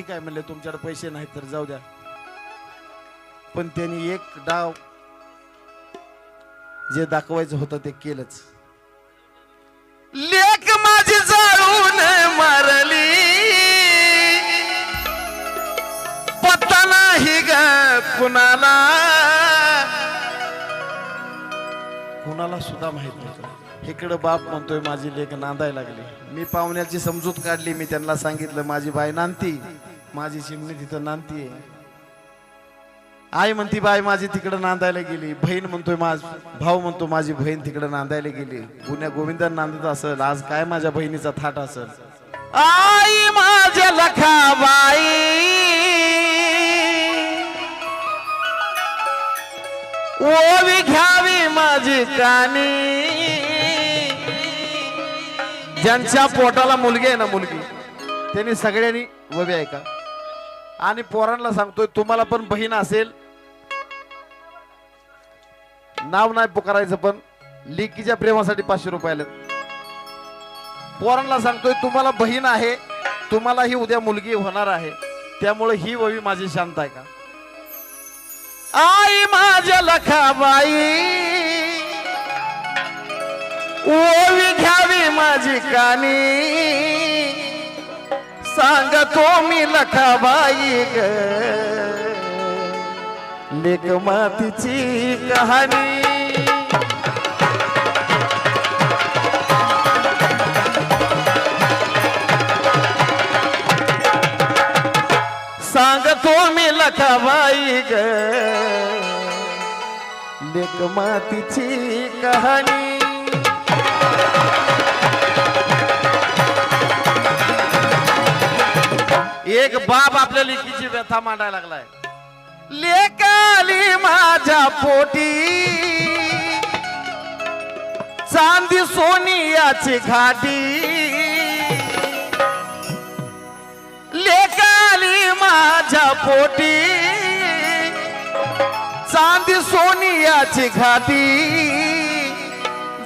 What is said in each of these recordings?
ठीक आहे म्हणले तुमच्याकडे पैसे नाहीत तर जाऊ द्या. पण त्यांनी एक डाव जे दाखवायचं होतं ते केलंच. लेख माझी जाळून मारली. पत्ता नाही ग कुणाला. कुणाला सुद्धा माहीत नव्हतं इकडं बाप म्हणतोय माझी लेख नांदायला लागली. मी पाहुण्याची समजूत काढली मी त्यांना सांगितलं माझी बाई नांदती. माझी चिमणी तिथं नांदतीये. आई म्हणती बाई माझी तिकडं नांदायला गेली. बहीण म्हणतोय माझ भाऊ म्हणतो माझी बहीण तिकडं नांदायला गेली. पुण्या गोविंदा नांदत असेल आज काय माझ्या बहिणीचा थाट असेल? आई माझ्या लखाबाई ओवी घ्यावी माझी कानी. ज्यांच्या पोटाला मुलगी आहे ना मुलगी त्यांनी सगळ्यांनी वबी ऐका. आणि पोरांना सांगतोय तुम्हाला पण बहीण असेल. नाव नाही पुकारायचं पण लिकीच्या प्रेमासाठी पाचशे रुपयाला पोरांना सांगतोय तुम्हाला बहीण आहे तुम्हाला ही उद्या मुलगी होणार आहे. त्यामुळे ही ववी माझी शांत आहे का? आई माझ्या लखाबाई ओवी घ्यावी माझी कानी. सांगतो मी लखाबाई ग. लेक मातीची कहाणी. सांगतो मी लखाबाई ग. लेक मातीची कहाणी. एक बाप आपल्या लेकीची व्यथा मांडायला लागलाय. लेकाली माझ्या पोटी. चांदी सोनियाची घाटी. लेकाली माझ्या पोटी. चांदी सोनियाची घाटी.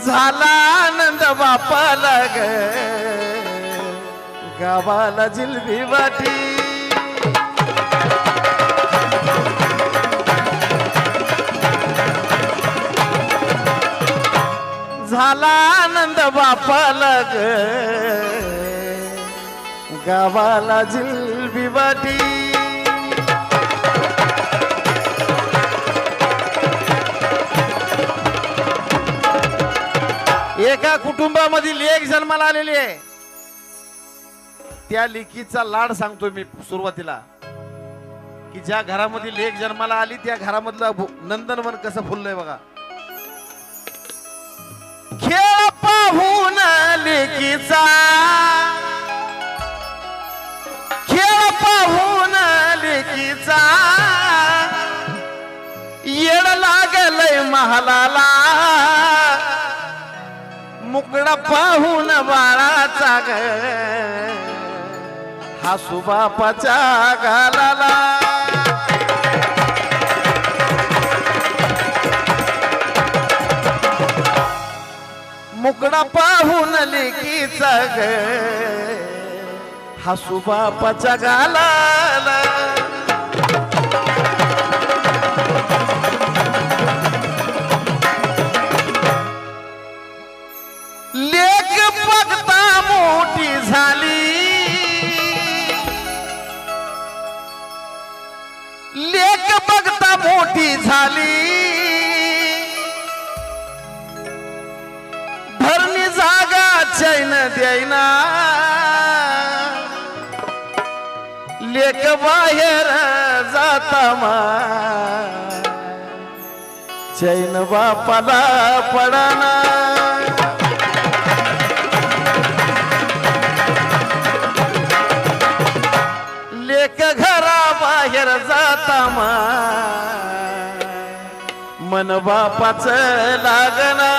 झाला आनंद बापाला ग. गावाला जिलबी वाटी. झाला आनंद बापाला ग गावाला जिलबी वाटी. एका कुटुंबामधील एक जन्माला आलेली आहे. त्या लेकीचा लाड सांगतोय मी सुरुवातीला. की ज्या घरामध्ये एक जन्माला आली त्या घरामधलं नंदनवन कसं फुललंय बघा. लेकीचा. खेळ पाहून लेकीचा. येड लागलय महालाला. मुकडा पाहून बाळाचा ग. हा सुबापाच्या गालाला. मुकडा पाहून लेकीचा ग हा सुबापाच्या गालाला बापाला पडाना. लेख घरा बाहेर जाता मा मन बापाच लागना.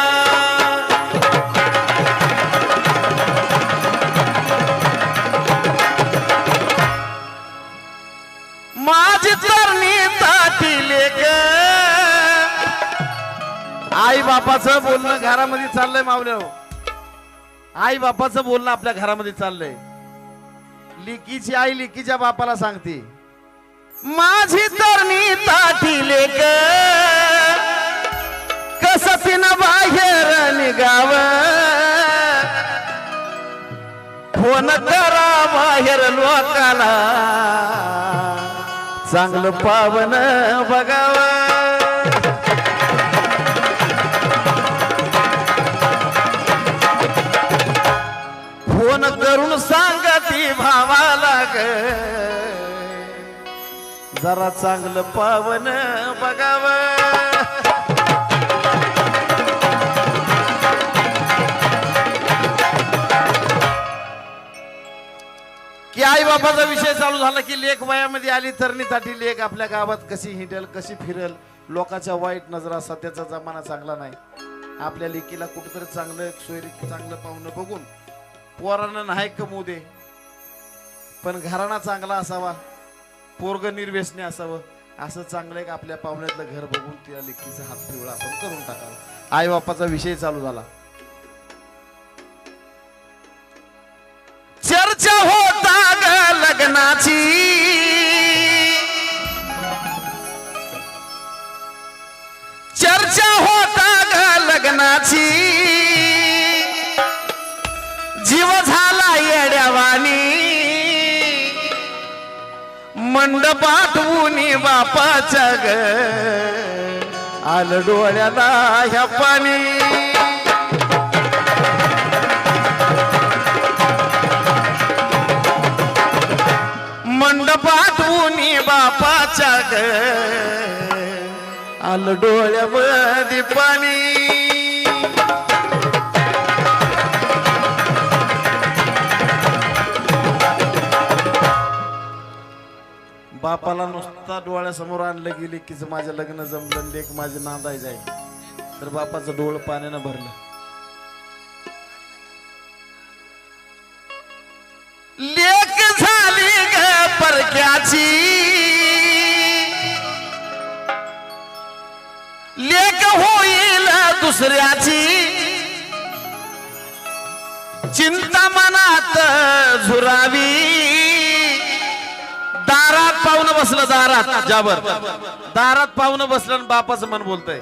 माझी तरणी आई बापाचं बोलणं घरामध्ये चाललंय मावल्या हो. आई बापाचं बोलणं आपल्या घरामध्ये चाललंय. लिकीची आई लिकीच्या बापाला सांगते माझी तरणी ताठी लेक कस तिनं बाहेर निघाव. फोन करा बाहेर लोकाला चांगलं पावन बघावं. करून सांगती भावाला ग जरा चांगलं पावन बघावं. की आई बाबाचा विषय चालू झाला की लेख वयामध्ये आली तरणीसाठी लेख आपल्या गावात कशी हिंडेल कशी फिरेल लोकांच्या वाईट नजरा सध्याचा जमाना चांगला नाही. आपल्या लेकीला कुठेतरी चांगलं सोयरी चांगलं पाहुणं बघून पोरांना नाही कमवू दे. पण घराणा चांगला असावा. पोरग निर्व्यसने असावं. असं चांगलं एक आपल्या पाहुण्यातलं घर बघून त्या लेखीचा हात पिवळा आपण करून टाकावा. आई बापाचा विषय चालू झाला. चर्चा होता लग्नाची. चर्चा होता ग लग्नाची. झाला येड्यावानी. मंडपात उनी बापाच्या ग. आलं डोळ्याला ह्या पाणी. मंडपात उनी बापाच्या ग. आलं डोळ्यामध्ये पाणी. बापाला नुसता डोळ्यासमोर आणलं गेली की माझं लग्न जमलं लेख माझे नांदाय जाईल. तर बापाचं डोळ पाण्यानं भरलं. लेख झाली ग परक्याची लेख होईल दुसऱ्याची. चिंता मनात झुरावी. पाहुणं बसलं दारात जाबर. दारात पाहुणं बसलं आणि बापाचं मन बोलतय.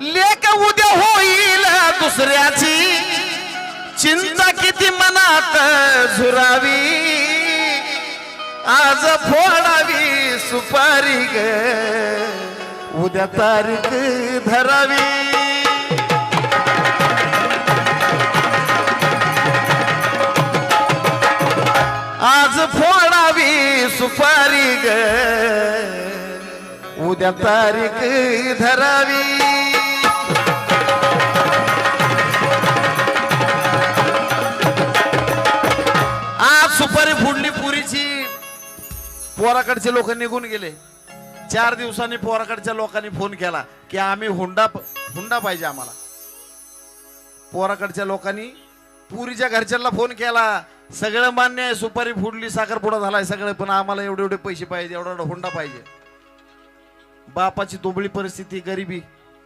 लेख उद्या होईल दुसऱ्याची. चिंता किती मनात झुरावी. आज फोडावी सुपारी ग. उद्या तारीख धरावी. आज फोन सुपारी ग. उद्या तारीख धरावी. आज सुपारी फुडली पुरीची. पोराकडचे लोक निघून गेले. चार दिवसांनी पोराकडच्या लोकांनी फोन केला की आम्ही हुंडा हुंडा पाहिजे आम्हाला. पोराकडच्या लोकांनी पुरीच्या घरच्यांना फोन केला. सगळं मान्य आहे सुपारी फुडली साखरपुडा झालाय सगळं पण आम्हाला एवढे एवढे पैसे पाहिजे एवढा एवढा हुंडा पाहिजे. बापाची दुबळी परिस्थिती गरिबी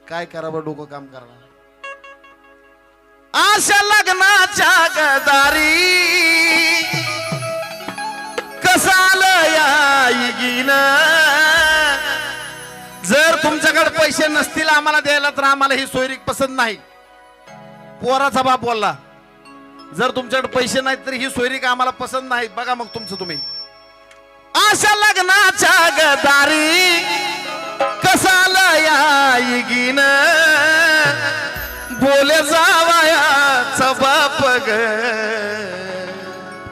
काय करावं डोकं काम करणार? आशा लग्नाच्या गदारी कसाल याईगीन जर तुमच्याकडे पैसे नसतील आम्हाला द्यायला तर आम्हाला ही सोयरीक पसंत नाही. पोराचा बाप बोलला जर तुमच्याकडे पैसे नाहीत तर ही सोयरी का आम्हाला पसंत नाही बघा मग तुमचं तुम्ही. आशा लग्नाच्या गदारी कसाल गिन बोले जावाया बाप ग.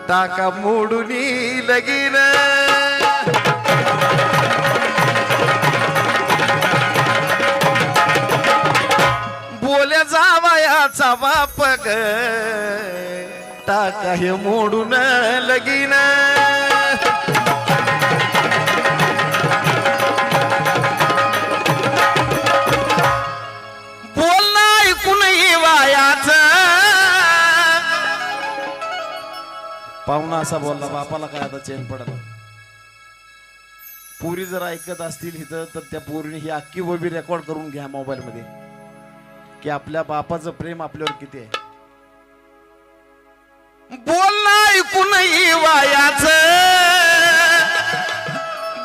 टाका मोडूनी लगीन. जावायाचा बाप ग. टाका हे मोडून लगीन. बोलणं ऐकून वायाच. पाहुणा असा बोलला बापाला काय आता चेन पडला? पुरी जर ऐकत असतील इथं तर त्या पोरीने ही अख्खी वबी रेकॉर्ड करून घ्या मोबाईलमध्ये. की आपल्या बापाचं प्रेम आपल्यावर किती आहे? बोलणं ऐकून वायाच.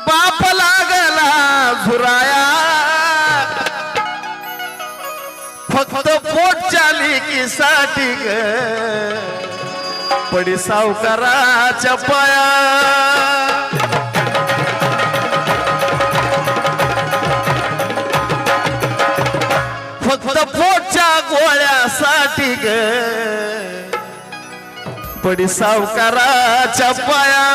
बाप लागला झुराया. फक्त चाली की साठी पडी सावकाराच्या पाया. फक्त ग पडी सावकाराच्या पाया.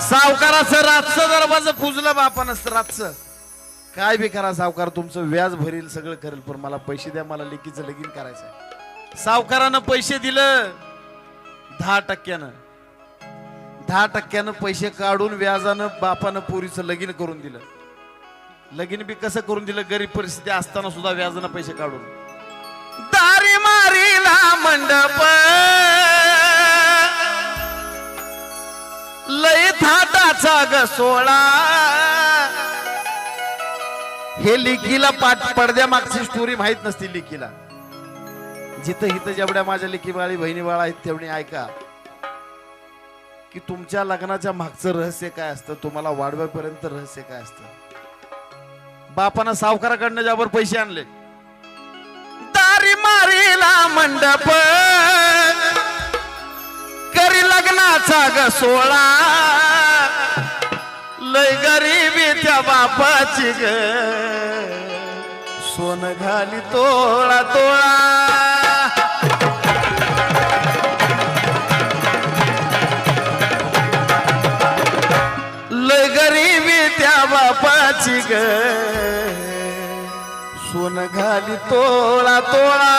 सावकाराचं रातचं दरवाज पुजलं बापा नसतं रातचं. काय बी करा सावकार तुमचं व्याज भरील सगळं करेल पण मला पैसे द्या मला लेकीचं लगीन करायचं सावकारानं पैसे दिलं दहा टक्क्यानं. दहा टक्क्यानं पैसे काढून व्याजानं बापानं पोरीचं लगीन करून दिलं. लगीन बी कसं करून दिलं? गरीब परिस्थिती असताना सुद्धा व्याजानं पैसे काढून. दारी मारीला मंडप. लय थाटाचा ग सोळा. हे लिखीला पाठ पडद्या मागची स्टोरी माहीत नसती लिखीला. जिथं हिथं जेवढ्या माझ्या लेखी बाळी बहिणी बाळा आहेत तेवढी ऐका. की तुमच्या लग्नाच्या मागचं रहस्य काय असतं? तुम्हाला वाढव्यापर्यंत रहस्य काय असतं? बापानं सावकाराकडनं ज्यावर पैसे आणले. दारी मारीला मंडप. करी लग्नाचा ग सोळा लय गरीबी त्या बापाची ग. सोन घाली तोळा तोळा. नाची ग सोन घाली तोळा तोळा.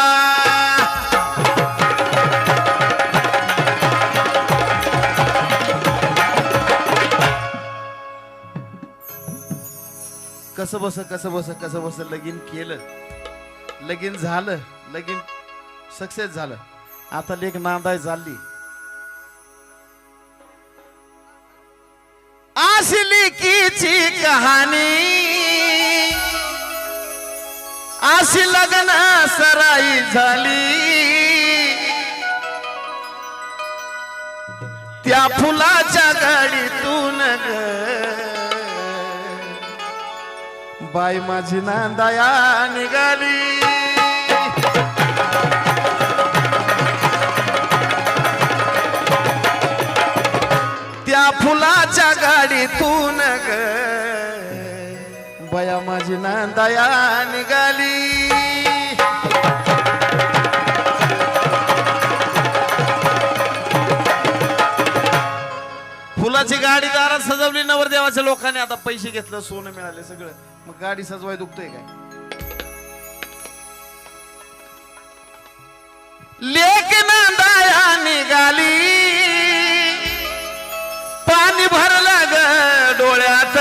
कसं बस कसं बस कसं बस लगीन केलं. लगीन झालं लगीन सक्सेस झालं. आता लेख नांदाय चालली आशली कहाणी अशी लग्न सराई झाली. त्या फुलाच्या गाडीतून ग. बाई माझी नांदाया निघाली. तू नग बया माझी नांदाया निघाली. फुलाची गाडी दारात सजवली नवरदेवाच्या लोकांनी आता पैसे घेतलं सोनं मिळाले सगळं. मग गाडी सजवाय दुखतोय काय? लेक नांदाया निघाली. पाणी भरलं ग डोळ्यात.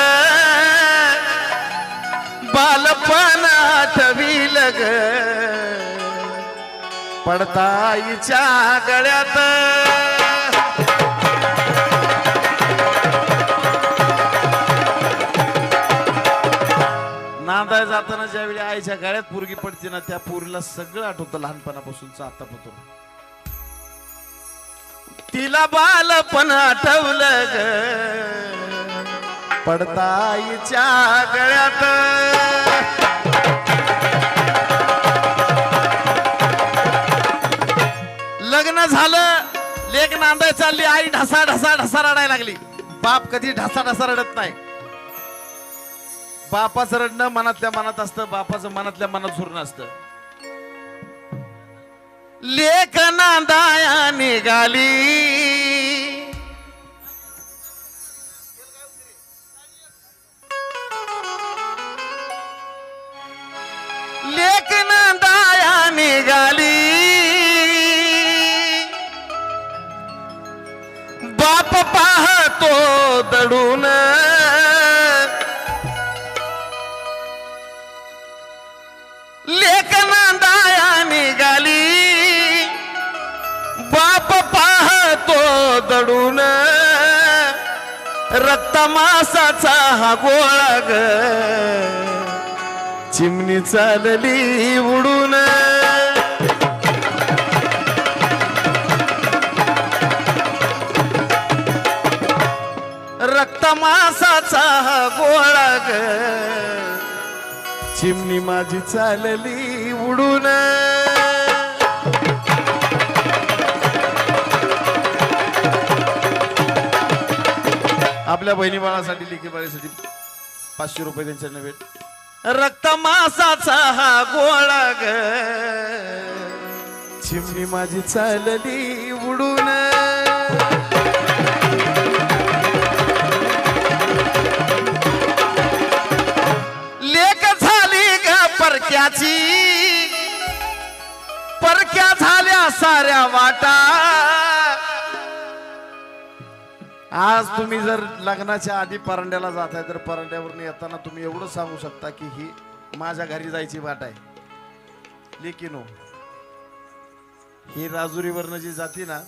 बालपण आठविल ग पडताईच्या गळ्यात. नांदाय जाताना ज्यावेळी आईच्या गाळ्यात पोरगी पडते ना त्या पोरीला सगळं आठवतं लहानपणापासूनचं आतापासून. तिला बालपण आठवलं ग. पडताईच्या गळ्यात. लग्न झालं लेख नांदाय चालली आई ढसा ढसा ढसा रडायला लागली. बाप कधी ढसा ढसा रडत नाही. बापाचं रडणं मनातल्या मनात असतं बापाचं मनातल्या मनात झुरणं असतं. लेखना दाया निघाली. लेखना दाया निघाली. बाप पाहतो दडून. रक्त मासाचा हा गोळा ग. चिमणी चालली उडून. रक्त मासाचा हा गोळा ग. चिमणी माझी चालली उडून. आपल्या बहिणी बाळासाठी लेखी बाळासाठी पाचशे रुपये त्यांच्या भेट रक्त मासाचा हा गोळा ग. चिमणी माझी चालली उडून. लेक झाली ग परक्याची. परक्या झाल्या साऱ्या वाटा. आज तुम्ही जर लग्नाच्या आधी परांड्याला आहे तर परांड्यावरून येताना तुम्ही एवढं सांगू शकता की ही माझ्या घरी जायची वाट आहे. लेकिनो ही राजुरीवरनं जी जाती ना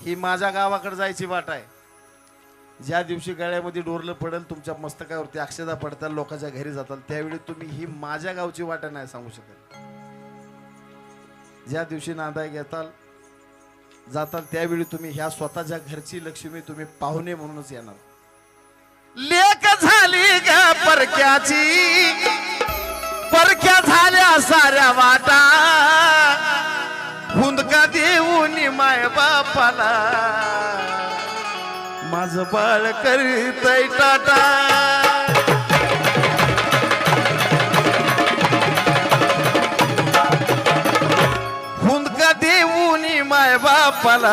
ही माझ्या गावाकडे जायची वाट आहे. ज्या दिवशी गळ्यामध्ये डोरलं पडेल तुमच्या मस्तकावरती अक्षदा पडताल लोकांच्या घरी जाताल त्यावेळी तुम्ही ही माझ्या गावची वाट नाही सांगू शकत. ज्या दिवशी नांदाय घेताल जाता त्यावेळी तुम्ही ह्या स्वतःच्या घरची लक्ष्मी तुम्ही पाहुणे म्हणूनच येणार. लेक झाली ग परक्याची. परक्या झाल्या साऱ्या वाटा. हुंदका देऊन माय बापाला. माझ बाळ करीतय टाटा. बापाला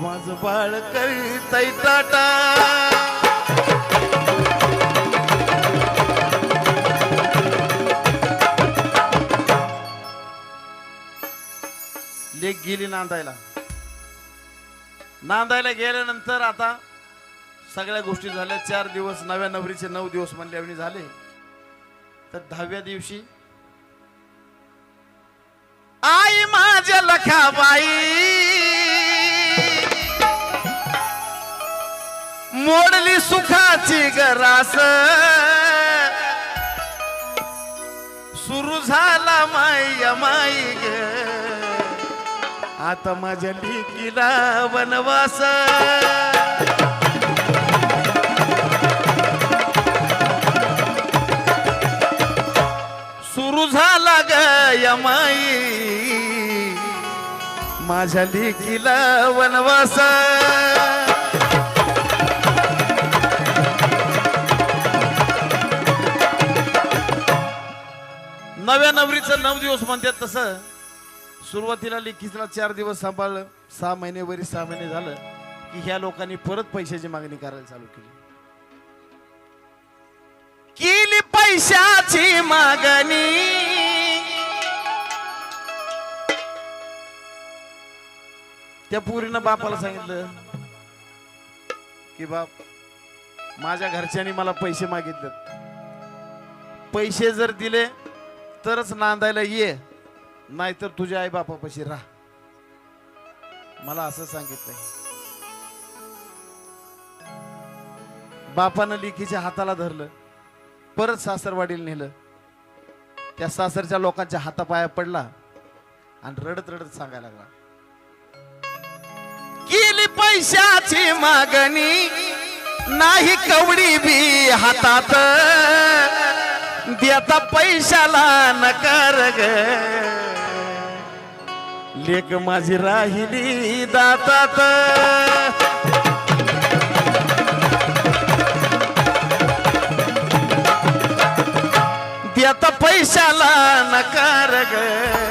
माझ बाळ करीतय टाटा. लेक गेली नांदायला. नांदायला गेल्यानंतर आता सगळ्या गोष्टी झाल्या. चार दिवस नव्या नवरीचे नऊ दिवस म्हणल्यावणी झाले. तर दहाव्या दिवशी आई माझ्या लखाबाई. मोडली सुखाची गरास. सुरू झाला माय माई ग. आता माझ्या लिकीला वनवास. यमाई माझ्या लेकीला वनवास. नव्या नवरीचं नऊ दिवस म्हणतात तसं. सुरुवातीला लेखीला चार दिवस सांभाळलं. सहा महिने वरी सहा महिने झालं की ह्या लोकांनी परत पैशाची मागणी करायला चालू केली. केली पैशाची मागणी. त्या पुरीनं बापाला सांगितलं की बाप माझ्या घरच्यांनी मला पैसे मागितलेत. पैसे जर दिले तरच नांदायला ये नाहीतर तुझ्या आई बापापाशी राह. मला असं सांगितलंय. बापानं लिखीच्या हाताला धरलं परत सासरवाडीला नेलं. त्या सासरच्या लोकांच्या हातापाया पडला आणि रडत रडत सांगायला लागला. पैशाची मागणी नाही कवडी बी हातात. देता पैशाला नकार ग. लेक माझी राहिली दातात. देता पैशाला नकार ग.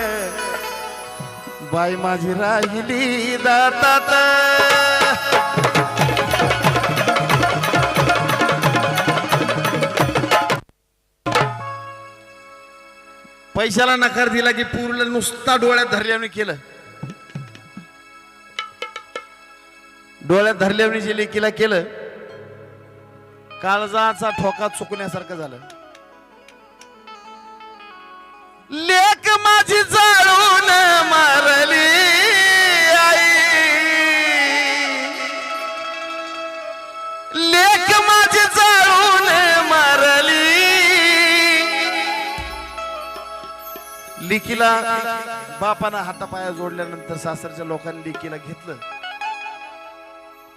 बाई माझी राहिली दातात. पैशाला नकार दिला की पूर्ण नुसता डोळ्यात धरल्याने केलं. डोळ्यात धरल्याने जे लेकीला केलं काळजाचा ठोका चुकण्यासारखं झालं. लेक माझी लिकीला बापानं हातापाया जोडल्यानंतर सासरच्या लोकांनी लिकीला घेतलं.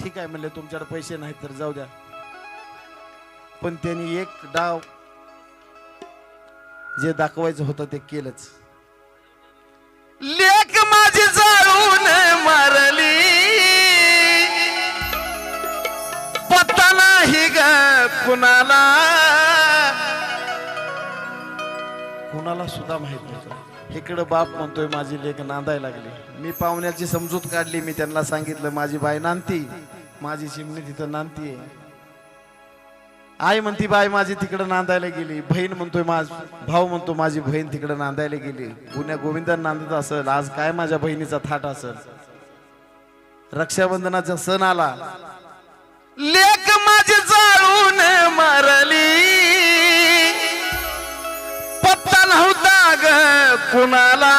ठीक आहे म्हणले तुमच्याकडे पैसे नाहीत तर जाऊ द्या. पण त्यांनी एक डाव जे दाखवायचं होतं ते केलंच. लेख माझी जाळून मारली. पत्ता नाही ग कुणाला. कुणाला सुद्धा माहीत नव्हतं. इकडं बाप म्हणतोय माझी लेख नांदायला लागली. मी पाहुण्याची समजूत काढली. मी त्यांना सांगितलं माझी बाई नांदती. माझी चिमणी तिथं नांदती आई म्हणती बाई माझी तिकडं नांदायला गेली. बहीण म्हणतोय माझ भाऊ म्हणतो माझी बहीण तिकडं नांदायला गेली. पुण्या गोविंदा नांदत असेल आज काय माझ्या बहिणीचा थाट असेल? रक्षाबंधनाचा सण आला. लेख माझी जाळून मारली. ग कुणाला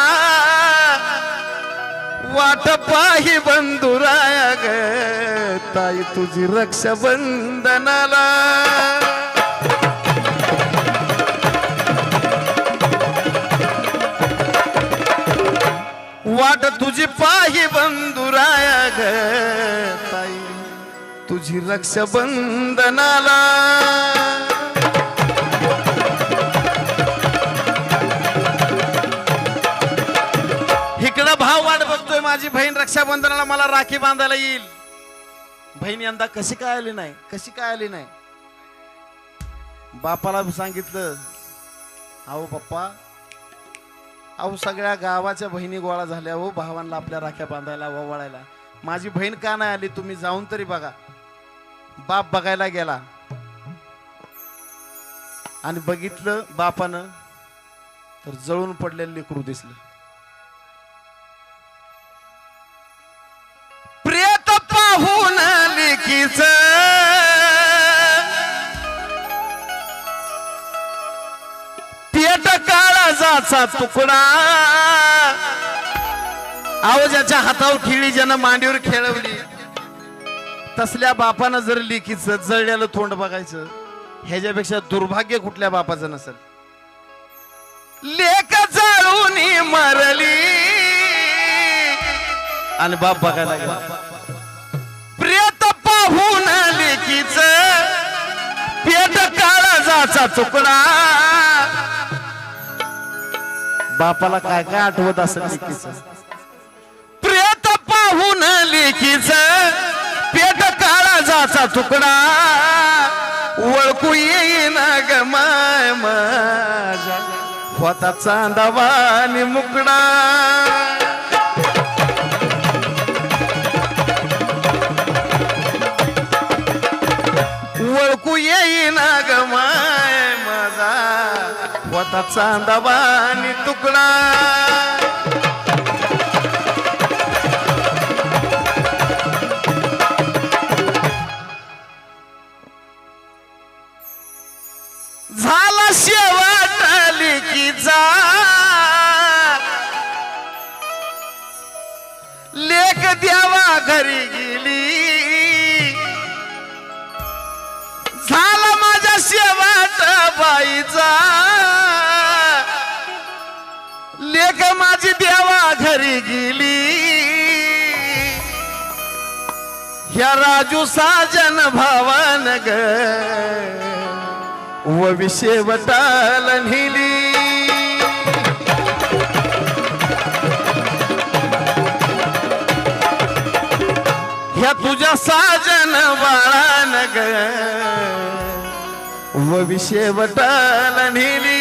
वाट पाही बंधुराया ग ताई तुझी रक्षाबंधनाला. वाट तुझी पाही बंधुराया ग ताई तुझी रक्षाबंधनाला. बहीण रक्षाबंधनाला मला राखी बांधायला येईल. बहीण यंदा कशी काय आली नाही? कशी काय आली नाही? बापाला सांगितलं अहो पप्पा अहो सगळ्या गावाच्या बहिणी गोळा झाल्या हो भावांना आपल्या राख्या बांधायला ओवाळायला माझी बहीण का नाही आली? तुम्ही जाऊन तरी बघा. बाप बघायला गेला. आणि बघितलं बापानं तर जळून पडलेलं लेकरू दिसलं. काळाचा तुकडा. आवाजाच्या हातावर खिळी ज्यानं मांडीवर खेळवली तसल्या बापानं जर लिखीच जळलेलं तोंड बघायचं ह्याच्यापेक्षा दुर्भाग्य कुठल्या बापाचं नसेल? लेक जाळून मरली. आणि बाप बघायला गेला प्रेत पाहून लेखीच पेट काळजाचा तुकडा. बापाला काय काय आठवत असेल लेकीच? प्रेत पाहून लेकीच पेट काळाचा तुकडा. ओळखू येईन ग माय माझा होता चांदावानी मुकडा. चांदावानी तुकडा. झाला शेवट लेकीचा लेख द्यावा घरी गेली. झाला माझ्या शेवट बाईचा. ग माझी देवा घरी गेली. ह्या राजू साजन भावन ग. व विषय वटाल नेली. ह्या तुझ्या साजन बाळान ग. व विषय वटाल नेली.